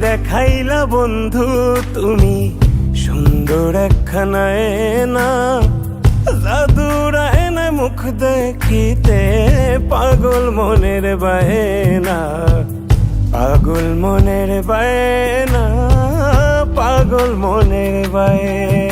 দেখাইলা বন্ধু তুমি, সুন্দর একখানা না জাদুর না মুখ দেখিতে, পাগল মনের বায়না, পাগল মনের বায়না, পাগল মনের বায়না।